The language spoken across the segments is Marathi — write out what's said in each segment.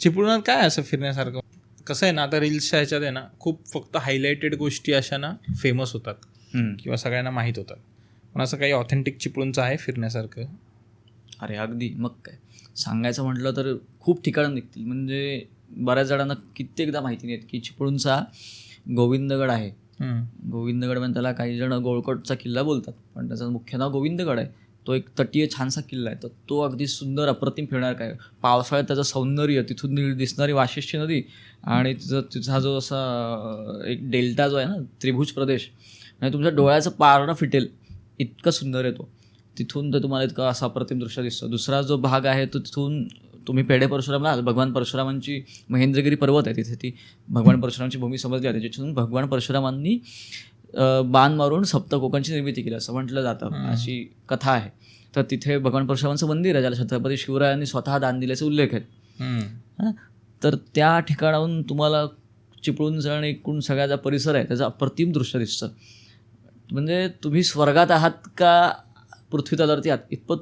चिपळुणात काय असं फिरण्यासारखं? कसं आहे ना आता रील्सच्या ह्याच्यात आहे ना खूप फक्त हायलाइटेड गोष्टी अशा ना फेमस होतात. किंवा सगळ्यांना माहीत होतात. पण असं काही ऑथेंटिक चिपळूणचं आहे फिरण्यासारखं? अरे अगदी. मग काय? सांगायचं म्हटलं तर खूप ठिकाणं निघतील. म्हणजे बऱ्याच जणांना कित्येकदा माहिती नाहीत की चिपळूणचा गोविंदगड आहे. गोविंदगड म्हणजे त्याला काही जण गोळकोटचा किल्ला बोलतात. पण त्याचं मुख्य नाव गोविंदगड आहे. तो एक तटीय छानसा किल्ला आहे. तर तो अगदी सुंदर अप्रतिम फिरणार काय? पावसाळ्यात त्याचं सौंदर्य तिथून दिसणारी वाशिष्ठी नदी आणि तिचा तिचा जो असा एक डेल्टा जो आहे ना त्रिभुज प्रदेश आणि तुमच्या डोळ्याचं पारणं फिटेल. इतकं सुंदर आहे तो. तिथून तर तुम्हाला इतकं असं अप्रतिम दृश्य दिसतं. दुसरा जो भाग आहे तो तिथून तुम्ही पेढे परशुरामला भगवान परशुरामांची महेंद्रगिरी पर्वत आहे तिथे ती भगवान परशुरामांची भूमी समजली आहे त्याच्यातून भगवान परशुरामांनी बाण मारून सप्त कोकणची निर्मिती केली असं म्हटलं जातं. अशी कथा आहे. तर तिथे भगवान परशुरामांचं मंदिर आहे ज्याला छत्रपती शिवरायांनी स्वतः दान दिल्याचे उल्लेख आहेत. हां? तर त्या ठिकाणाहून तुम्हाला चिपळूणचा आणि एकूण सगळा जो परिसर आहे त्याचं अप्रतिम दृश्य दिसतं. म्हणजे तुम्ही स्वर्गात आहात का पृथ्वी तलावरती आहात? इतपत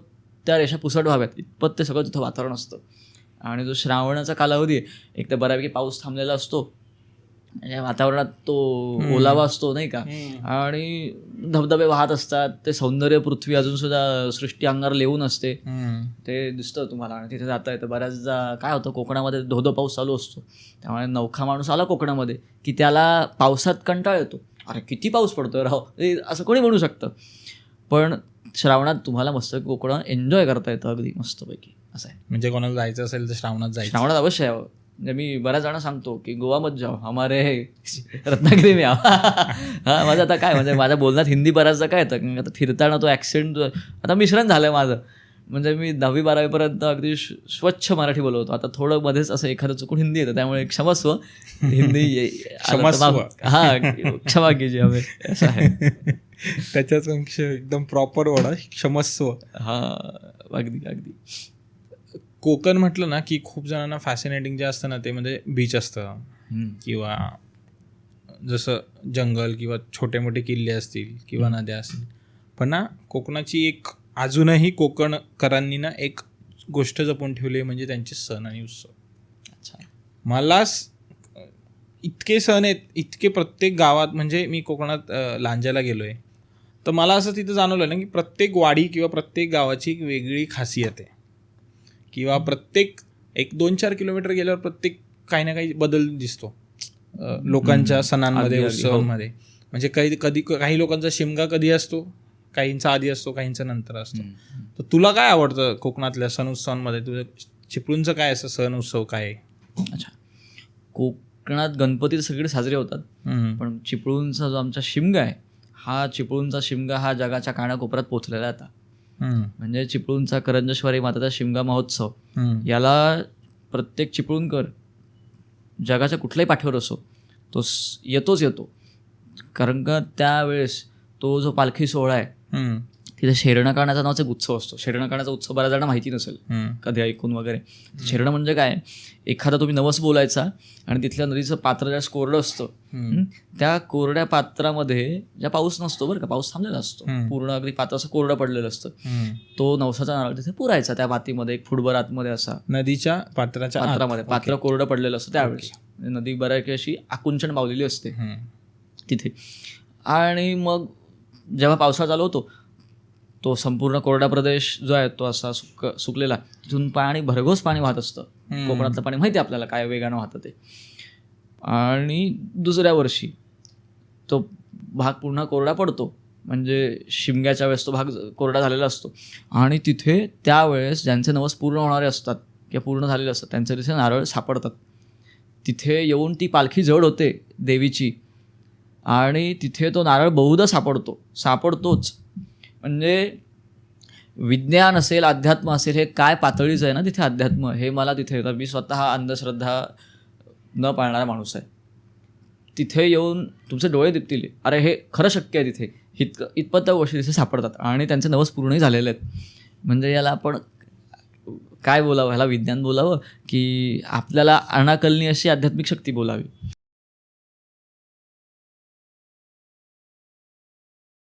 त्या रेषा पुसट व्हाव्यात. इतपत ते सगळं तिथं वातावरण असतं. आणि जो श्रावणाचा कालावधी आहे एक तर बऱ्यापैकी पाऊस थांबलेला असतो. वातावरणात तो ओलावा असतो नाही का? आणि धबधबे वाहत असतात ते सौंदर्य पृथ्वी अजून सुद्धा सृष्टी अंगावर लेवून असते. ते दिसतं तुम्हाला आणि तिथे जाता येतं. बऱ्याचदा काय होतं कोकणामध्ये धोधो पाऊस चालू असतो. त्यामुळे नौखा माणूस आला कोकणामध्ये की त्याला पावसात कंटाळ येतो. अरे किती पाऊस पडतोय राव? असं कोणी म्हणू शकतं. पण श्रावणात तुम्हाला मस्त कोकणात एन्जॉय करता येतं अगदी मस्तपैकी. असं आहे. म्हणजे कोणाला जायचं असेल तर श्रावणात जायचं. श्रावणात अवश्य यावं. म्हणजे मी बऱ्याच जणांना सांगतो की गोवा मत जाओ हमारे रत्नागिरी में आओ. हा माझं आता काय म्हणजे माझ्या बोलण्यात हिंदी बऱ्याचदा काय येतं आता फिरताना तो ॲक्सेंट आता मिश्रण झालं माझं. म्हणजे मी दहावी बारावीपर्यंत अगदी स्वच्छ मराठी बोलवतो आता थोडं मध्येच असं एखादं चुकून हिंदी येतं त्यामुळे क्षमस्व हिंदी हा क्षमा कीजिए हमें असं आहे. त्याच्याच एकदम प्रॉपर आहे क्षमस्व हा अगदी अगदी. कोकण म्हटलं ना की खूप जणांना फॅसिनेटिंग जे असतं ना ते म्हणजे बीच असतं. किंवा जसं जंगल किंवा छोटे मोठे किल्ले असतील किंवा नद्या असतील. पण ना कोकणाची एक अजूनही कोकणकरांनी ना एक गोष्ट जपून ठेवली आहे म्हणजे त्यांचे सण आणि उत्सव. अच्छा. मला इतके सण आहेत इतके प्रत्येक गावात म्हणजे मी कोकणात अ, लांजाला गेलो आहे तर मला असं तिथं जाणवलं ना की प्रत्येक वाडी किंवा प्रत्येक गावाची एक वेगळी खासियत आहे. किंवा प्रत्येक एक दोन चार किलोमीटर गेल्यावर प्रत्येक काही ना काही बदल दिसतो लोकांच्या सणांमध्ये हो. उत्सवांमध्ये म्हणजे काही कधी काही लोकांचा शिमगा कधी असतो काहींचा आधी असतो काहींचा नंतर असतो. तर तुला काय आवडतं कोकणातल्या सण उत्सवांमध्ये तुझं चिपळूणचं काय असं सण उत्सव काय? अच्छा कोकणात गणपती सगळे साजरे होतात. पण चिपळूणचा जो आमचा शिमगा आहे हा चिपळूणचा शिमगा हा जगाच्या कानाकोपऱ्यात पोचलेला आता. म्हणजे चिपळूणचा करंजेश्वरी माताचा शिमगा महोत्सव. याला प्रत्येक चिपळूणकर जगाच्या कुठल्याही पाठीवर असो तो येतोच येतो कारण का त्यावेळेस तो जो पालखी सोहळा आहे हम्म. तिथे शेरणं काढण्याचा नावाचा एक उत्सव असतो. शेरणं काढण्याचा उत्सव बऱ्याच जणांना माहिती नसेल. कधी ऐकून वगैरे. शेरणं म्हणजे काय? एखादा तुम्ही नवस बोलायचा आणि तिथल्या नदीचं पात्र ज्या कोरडं असतं? त्या कोरड्या पात्रामध्ये ज्या पाऊस नसतो बरं का पाऊस थांबलेला असतो. पूर्ण अगदी पात्र असं कोरडं पडलेलं असतं. तो नवसाचा नारळ तिथे पुरायचा त्या मातीमध्ये एक फुटभर आतमध्ये असा. नदीच्या पात्राच्या. पात्रामध्ये पात्र कोरडं पडलेलं असतं त्यावेळेस. म्हणजे नदी बऱ्यापैकी अशी आकुंचन पावलेली असते. तिथे. आणि मग जेव्हा पावसाळा चालू होतो तो संपूर्ण कोरडा प्रदेश जो आहे तो असा सुक सुकलेला. तिथून पाणी भरघोस पाणी वाहत असतं. कोकणातलं पाणी माहिती आहे आपल्याला काय वेगानं वाहतं ते. आणि दुसऱ्या वर्षी तो भाग पुन्हा कोरडा पडतो. म्हणजे शिमग्याच्या वेळेस तो भाग कोरडा झालेला असतो. आणि तिथे त्यावेळेस ज्यांचे नवस पूर्ण होणारे असतात किंवा पूर्ण झालेले असतात त्यांचे तिथे नारळ सापडतात. तिथे येऊन ती पालखी जड होते देवीची. आणि तिथे तो नारळ बहुधा सापडतो. सापडतोच. म्हणजे विज्ञान असेल अध्यात्म असेल हे काय पातळीचं आहे ना तिथे अध्यात्म? हे मला तिथे येतं. मी स्वतः अंधश्रद्धा न पाळणारा माणूस आहे. तिथे येऊन तुमचे डोळे दिपतील. अरे हे खरं शक्य आहे तिथे. इतकं इतपत गोष्टी तिथे सापडतात. आणि त्यांचे नवस पूर्णही झालेले आहेत. म्हणजे याला आपण काय बोलावं? ह्याला विज्ञान बोलावं? की आपल्याला अनाकलनी अशी आध्यात्मिक शक्ती बोलावी.